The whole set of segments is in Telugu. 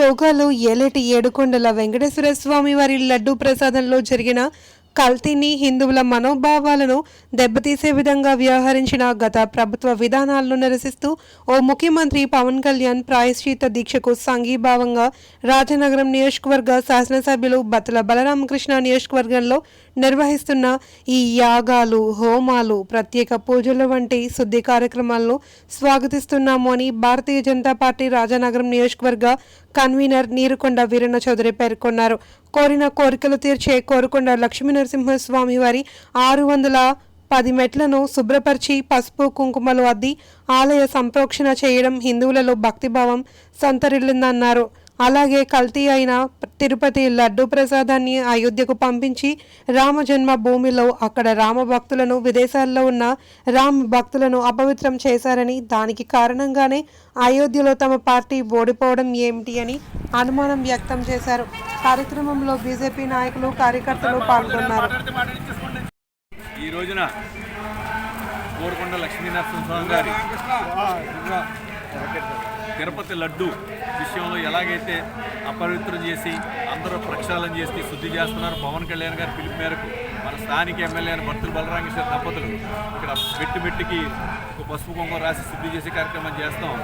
జోగాలో ఏలేటి ఏడుకొండల వెంకటేశ్వర స్వామి వారి లడ్డూ ప్రసాదంలో జరిగిన కల్తీని హిందువుల మనోభావాలను దెబ్బతీసే విధంగా వ్యవహరించిన గత ప్రభుత్వ విధానాలను నిరసిస్తూ ఓ ముఖ్యమంత్రి పవన్ కళ్యాణ్ ప్రాయశ్చిత దీక్షకు సంఘీభావంగా రాజనగరం నియోజకవర్గ శాసనసభ్యులు బత్తల బలరామకృష్ణ నియోజకవర్గంలో నిర్వహిస్తున్న ఈ యాగాలు హోమాలు ప్రత్యేక పూజలు వంటి శుద్ధి కార్యక్రమాలను స్వాగతిస్తున్నాము అని భారతీయ జనతా పార్టీ రాజానగరం నియోజకవర్గ కన్వీనర్ నీరుకొండ వీరన్న చౌదరి పేర్కొన్నారు. కోరిన కోరికలు తీర్చే కోరుకొండ లక్ష్మీ నరసింహస్వామి వారి ఆరు వందల పది మెట్లను శుభ్రపరిచి పసుపు కుంకుమలు అద్ది ఆలయ సంప్రోక్షణ చేయడం హిందువులలో భక్తిభావం సంతరిల్లిందన్నారు అలాగే కల్తీ అయిన తిరుపతి లడ్డు ప్రసాదాన్ని అయోధ్యకు పంపించి రామ జన్మ భూమిలో అక్కడ రామ భక్తులను విదేశాల్లో ఉన్న రామ భక్తులను అపవిత్రం చేశారని దానికి కారణంగానే అయోధ్యలో తమ పార్టీ ఓడిపోవడం ఏమిటి అని అనుమానం వ్యక్తం చేశారు. కార్యక్రమంలో బీజేపీ నాయకులు కార్యకర్తలు పాల్గొన్నారు. ఈ రోజున కోరుకొండ లక్ష్మీనరసింహ స్వామి గారి తిరుపతి లడ్డు విషయంలో ఎలాగైతే అపవిత్రం చేసి అందరూ ప్రక్షాళన చేసి శుద్ధి చేస్తున్నారు పవన్ కళ్యాణ్ గారి పిలుపు మేరకు మన స్థానిక ఎమ్మెల్యే అయిన భర్తలు బలరామేశ్వర దంపతులు ఇక్కడ మెట్టు మెట్టుకి ఒక పసుపు కుంకుమ రాసి శుద్ధి చేసే కార్యక్రమం చేస్తాం.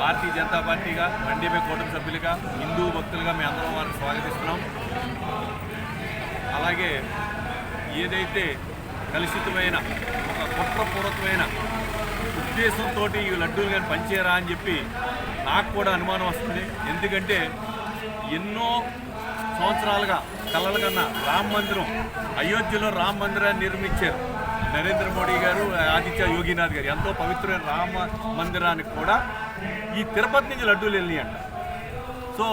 భారతీయ జనతా పార్టీగా ఎన్డీఏ కూటమి సభ్యులుగా హిందూ భక్తులుగా మేము అందరం వారిని స్వాగతిస్తున్నాం. అలాగే ఏదైతే కలుషితమైన ఒక కుట్రపూర్వకమైన ఉద్దేశంతో ఈ లడ్డూలు కానీ పనిచేయరా అని చెప్పి నాకు కూడా అనుమానం వస్తుంది. ఎందుకంటే ఎన్నో సంవత్సరాలుగా కలలు కన్నా రామ మందిరం అయోధ్యలో రామ మందిరాన్ని నిర్మించారు నరేంద్ర మోడీ గారు ఆదిత్య యోగినాథ్ గారు. ఎంతో పవిత్రమైన రామ మందిరానికి కూడా ఈ తిరుపతి నుంచి లడ్డూలు వెళ్ళినాయంట సో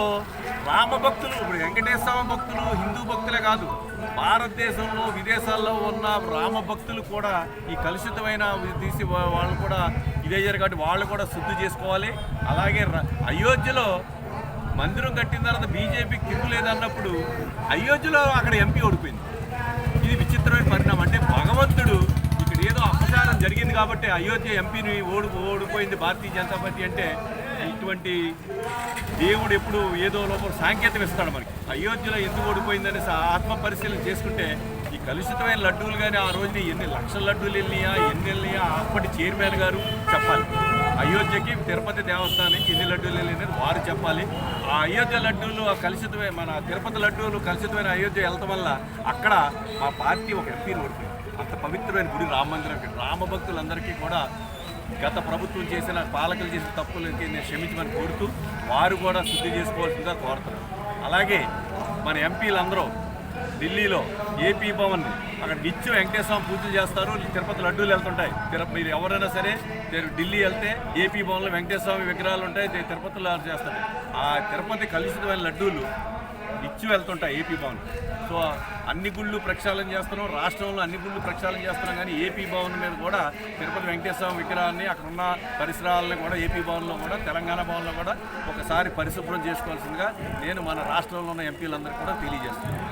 రామ భక్తులు ఇప్పుడు వెంకటేశ్వర భక్తులు హిందూ భక్తులే కాదు భారతదేశంలో విదేశాల్లో ఉన్న రామ భక్తులు కూడా ఈ కలుషితమైన తీసి వాళ్ళు కూడా ఇదే కాబట్టి వాళ్ళు కూడా శుద్ధి చేసుకోవాలి. అలాగే ర- అయోధ్యలో మందిరం కట్టిన తర్వాత బీజేపీ కిక్కు లేదన్నప్పుడు అయోధ్యలో అక్కడ ఎంపీ ఓడిపోయింది. ఇది విచిత్రమైన పరిణామం. అంటే భగవంతుడు ఇక్కడ ఏదో అపచారం జరిగింది కాబట్టి అయోధ్య ఎంపీని ఓడి ఓడిపోయింది భారతీయ జనతా పార్టీ అంటే ఇటువంటి దేవుడు ఎప్పుడు ఏదో లోపల సాంకేతం ఇస్తాడు మనకి అయోధ్యలో ఎందుకు ఓడిపోయిందని ఆత్మ పరిశీలన చేసుకుంటే ఈ కలుషితమైన లడ్డూలు కానీ ఆ రోజున ఎన్ని లక్షల లడ్డూలు వెళ్ళినాయా ఎన్ని వెళ్ళినాయా అప్పటి చైర్మన్ గారు చెప్పాలి అయోధ్యకి తిరుపతి దేవస్థానానికి ఎన్ని లడ్డూలు వెళ్ళినాయని వారు చెప్పాలి ఆ అయోధ్య లడ్డూలు ఆ కలుషితమైన మన తిరుపతి లడ్డూలు కలుషితమైన అయోధ్య వెళ్ళటం వల్ల అక్కడ మా పార్టీ ఒక ఎంపీని ఓడిపోయింది అంత పవిత్రమైన గుడి రామ మందిరం ఇక్కడ. రామ భక్తులందరికీ కూడా గత ప్రభుత్వం చేసిన పాలకులు చేసిన తప్పులకి నేను క్షమించమని కోరుతూ వారు కూడా శుద్ధి చేసుకోవాల్సిందిగా కోరుతున్నాను అలాగే మన ఎంపీలందరూ ఢిల్లీలో ఏపీ భవన్ అక్కడ నిత్యం వెంకటేశ్వర పూజలు చేస్తారు తిరుపతి లడ్డూలు వెళ్తుంటాయి. తిరుపతి మీరు ఎవరైనా సరే ఢిల్లీ వెళ్తే ఏపీ భవన్లో వెంకటేశ్వర స్వామి విగ్రహాలు ఉంటాయి తిరుపతిలో చేస్తారు. ఆ తిరుపతి కలుషితమైన లడ్డూలు ఇచ్చి వెళ్తుంటాయి ఏపీ భవన్. సో అన్ని గుళ్ళు ప్రక్షాళన చేస్తున్నాం. రాష్ట్రంలో అన్ని గుళ్ళు ప్రక్షాళన చేస్తున్నాం. కానీ ఏపీ భవన్ మీద కూడా తిరుపతి వెంకటేశ్వర విగ్రహాన్ని అక్కడ ఉన్న పరిసరాలను కూడా ఏపీ భవన్లో కూడా తెలంగాణ భవన్లో కూడా ఒకసారి పరిశుభ్రం చేసుకోవాల్సిందిగా నేను మన రాష్ట్రంలో ఉన్న ఎంపీలందరికీ కూడా తెలియజేస్తున్నాను.